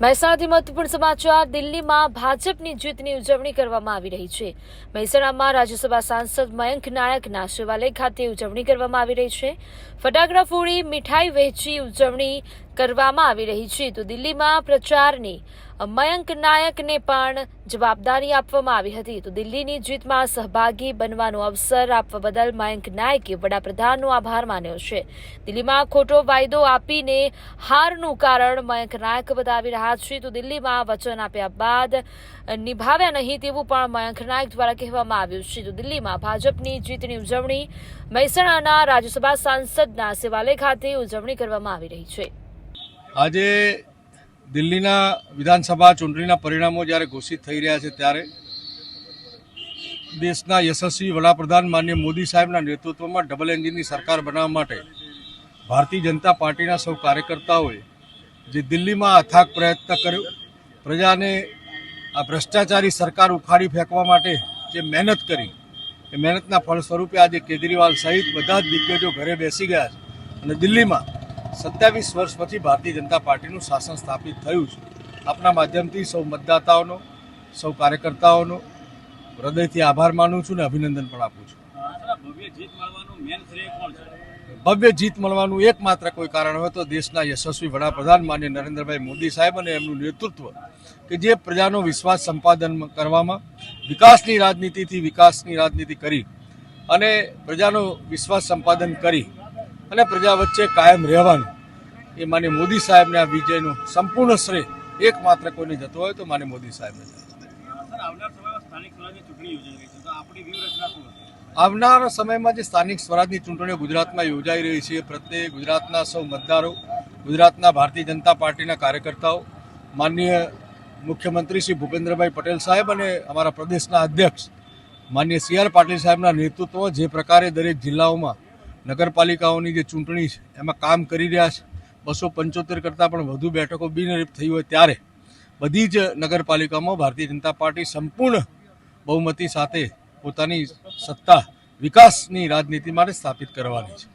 મહેસાણાથી મહત્વપૂર્ણ સમાચાર, દિલ્હીમાં ભાજપની જીતની ઉજવણી કરવામાં આવી રહી છે. મહેસાણામાં રાજ્યસભા સાંસદ મયંક નાયકના શિવાલય ખાતે ઉજવણી કરવામાં આવી રહી છે. ફટાકડા ફોડી મીઠાઈ વહેંચી ઉજવણી કરવામાં આવી રહી છે. તો દિલ્હીમાં પ્રચારની મયંક નાયકને પણ જવાબદારી આપવામાં આવી હતી. તો દિલ્હીની જીતમાં સહભાગી બનવાનો અવસર આપવા બદલ મયંક નાયકે વડાપ્રધાનનો આભાર માન્યો છે. દિલ્હીમાં ખોટો વાયદો આપીને હારનું કારણ મયંક નાયક બતાવી રહ્યા છે. તો દિલ્હીમાં વચન આપ્યા બાદ નિભાવ્યા નહીં તેવું પણ મયંક નાયક દ્વારા કહેવામાં આવ્યું છે. તો દિલ્હીમાં ભાજપની જીતની ઉજવણી મહેસાણાના રાજ્યસભા સાંસદના સેવાલય ખાતે ઉજવણી કરવામાં આવી રહી છે. આજે દિલ્હીના વિધાનસભા ચૂંટણીના પરિણામો જ્યારે ઘોષિત થઈ રહ્યા છે ત્યારે દેશના યશસ્વી વડાપ્રધાન માન્ય મોદી સાહેબના નેતૃત્વમાં ડબલ એન્જિનની સરકાર બનાવવા માટે ભારતીય જનતા પાર્ટીના સૌ કાર્યકર્તાઓએ જે દિલ્હીમાં અથાગ પ્રયત્ન કર્યો, પ્રજાને આ ભ્રષ્ટાચારી સરકાર ઉખાડી ફેંકવા માટે જે મહેનત કરી, એ મહેનતના ફળ સ્વરૂપે આજે કેજરીવાલ સહિત બધા જ દિગ્ગજો ઘરે બેસી ગયા છે. અને દિલ્હીમાં સત્યાવીસ વર્ષ પછી ભારતીય જનતા પાર્ટીનું શાસન સ્થાપિત થયું છે. આપના માધ્યમથી સૌ મતદાતાઓનો સૌ કાર્યકર્તાઓનો હૃદયથી આભાર માનું છું ને અભિનંદન પણ આપું છું. ભવ્ય જીત મળવાનું મેન શ્રેય કોણ છે? ભવ્ય જીત મળવાનું એકમાત્ર કોઈ કારણ હોય તો દેશના યશસ્વી વડાપ્રધાન માન્ય નરેન્દ્રભાઈ મોદી સાહેબ અને એમનું નેતૃત્વ કે જે પ્રજાનો વિશ્વાસ સંપાદન કરવામાં વિકાસની રાજનીતિથી વિકાસની રાજનીતિ કરી અને પ્રજાનો વિશ્વાસ સંપાદન કરી. અને પ્રજા વચ્ચે કાયમ રહેવાનું. એ માની મોદી સાહેબને આ વિજયનો સંપૂર્ણ શ્રેય એકમાત્ર કોઈને જતો હોય તો માની મોદી સાહેબને આવનાર સમયમાં જે સ્થાનિક સ્વરાજની ચૂંટણીઓ ગુજરાતમાં યોજાઈ રહી છે પ્રત્યે ગુજરાતના સૌ મતદારો ગુજરાતના ભારતીય જનતા પાર્ટીના કાર્યકર્તાઓ માનનીય મુખ્યમંત્રી શ્રી ભૂપેન્દ્રભાઈ પટેલ સાહેબ અને અમારા પ્રદેશના અધ્યક્ષ માનનીય સી આર પાટીલ સાહેબના નેતૃત્વમાં જે પ્રકારે દરેક જિલ્લાઓમાં નગરપાલિકાઓની જે ચૂંટણી છે, એમાં કામ કરી રહ્યા છે. બસો પંચોતેર કરતાં પણ વધુ બેઠકો બિનહરીફ થઈ હોય ત્યારે બધી જ નગરપાલિકામાં ભારતીય જનતા પાર્ટી સંપૂર્ણ બહુમતી સાથે પોતાની સત્તા વિકાસની રાજનીતિ માટે સ્થાપિત કરવાની છે.